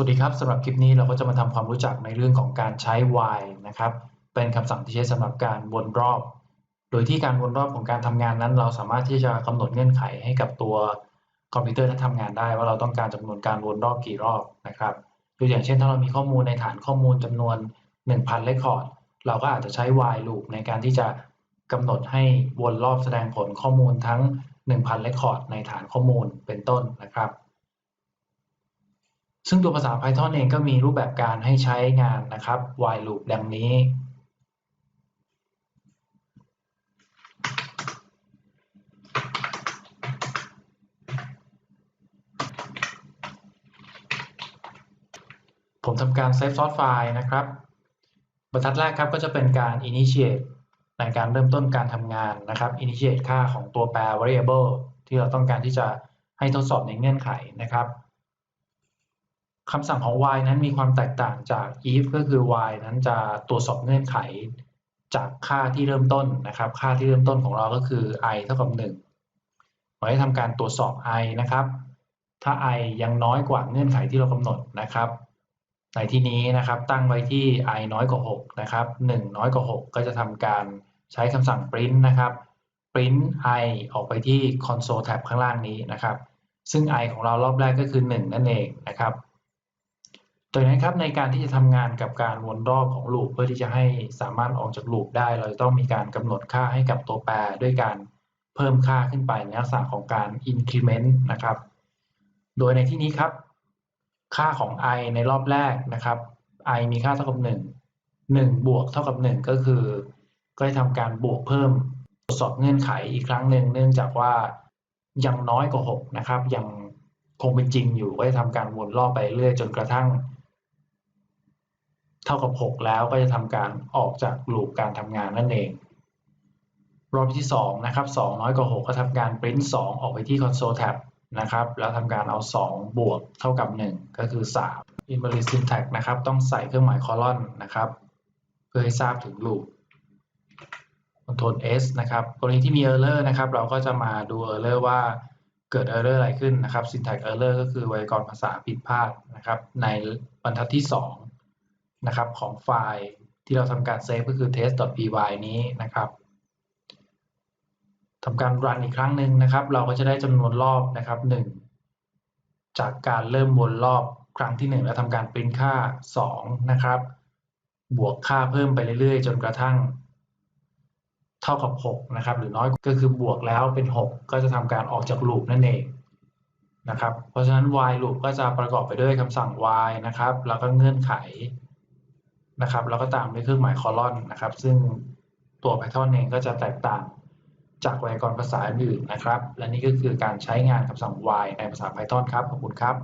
สวัสดีครับสำหรับคลิปนี้เราก็จะมาทำความรู้จักในเรื่องของการใช้ while นะครับ เป็นคำสั่งที่ใช้สำหรับการวนรอบ โดยที่การวนรอบของการทำงานนั้น เราสามารถที่จะกำหนดเงื่อนไขให้กับตัวคอมพิวเตอร์นั้นทำงานได้ ว่าเราต้องการจำนวนการวนรอบกี่รอบนะครับตัวอย่างเช่นถ้าเรามีข้อมูลในฐานข้อมูลจำนวน 1,000เลคคอร์ดเราก็อาจจะใช้ while loop ในการที่จะกำหนดให้วนรอบแสดงผลข้อมูลทั้ง 1,000เลคคอร์ดในฐานข้อมูลเป็นต้นนะครับ ซึ่งตัวภาษา Python เองก็มีรูปแบบการให้ใช้งานนะครับ while loop ดังนี้ ผมทำการ save source file นะครับ บรรทัดแรกครับก็จะเป็นการ initiate ในการเริ่มต้นการทำงานนะครับ initiate ค่าของตัวแปร variable ที่เราต้องการที่จะให้ทดสอบในเงื่อนไขนะครับ คำสั่งของ while นั้นมีความแตกต่างจาก if ก็คือ while นั้นจะตรวจสอบเงื่อนไขจากค่าที่เริ่มต้นนะครับ ค่าที่เริ่มต้นของเราก็คือ i เท่ากับ1เราให้ทำการตรวจสอบ i นะครับ ถ้า i ยังน้อยกว่าเงื่อนไขที่เรากำหนดนะครับ ในที่นี้นะครับตั้งไว้ที่ i น้อยกว่า6นะครับ1น้อยกว่า6ก็จะทำการใช้คำสั่ง print นะครับ print i ออกไปที่ console tab ข้างล่างนี้นะครับ ซึ่ง i ของเรารอบแรกก็คือ 1 นั่นเองนะครับ ตัวนี้นครับในการที่จะทำงานกับการวนรอบของลูปเพื่อที่จะให้สามารถออกจากลูปได้ เราจะต้องมีการกำหนดค่าให้กับตัวแปรด้วยการเพิ่มค่าขึ้นไปในลักษณะของการ increment นะครับ โดยในที่นี้ครับ ค่าของ i ในรอบแรกนะครับ i มีค่าเท่ากับ 1 1 บวกเท่ากับ 1 ก็คือ ก็จะทำการบวกเพิ่มตรวจสอบเงื่อนไขอีกครั้งหนึ่งเนื่องจากว่ายังน้อยกว่า 6 นะครับ ยังคงเป็นจริงอยู่ก็จะทำการวนรอบไปเรื่อยจนกระทั่ง เท่ากับ 6 แล้วก็จะทำการออกจากลูปการทำงานนั่นเอง รอบที่2นะครับ2น้อยกว่า 6 ก็ทำการ print 2 ออกไปที่ console tab นะครับ แล้วทำการเอา 2 บวกเท่ากับ 1 ก็คือ 3 invalid syntax นะครับ ต้องใส่เครื่องหมายคอลอนนะครับ เพื่อให้ทราบถึงลูป control S นะครับ กรณีที่มี error นะครับ เราก็จะมาดู error ว่าเกิด error อะไรขึ้นนะครับ syntax error ก็คือไวยากรณ์ภาษาผิดพลาดนะครับ ในบรรทัดที่ 2 นะครับของไฟล์ที่เราทำการเซฟก็คือ test.py นี้นะครับทำการรันอีกครั้งหนึ่งนะครับ เราก็จะได้จำนวนรอบนะครับ 1 จากการเริ่มวนรอบครั้งที่ 1 แล้วทำการปริ้นค่า 2 นะครับ บวกค่าเพิ่มไปเรื่อยๆ จนกระทั่ง เท่ากับ 6 นะครับ หรือน้อยก็คือบวกแล้วเป็น 6 ก็จะทำการออกจากลูปนั่นเองนะครับ เพราะฉะนั้น while loop ก็จะประกอบไปด้วยคำสั่ง while นะครับ แล้วก็เงื่อนไข นะครับ แล้วก็ตามด้วยเครื่องหมายคอลอนนะครับ ซึ่งตัว Python เองก็จะแตกต่างจากไวยากรณ์ภาษาอื่นนะครับ และนี่ก็คือการใช้งานคำสั่ง while ในภาษา Python ครับ ขอบคุณครับ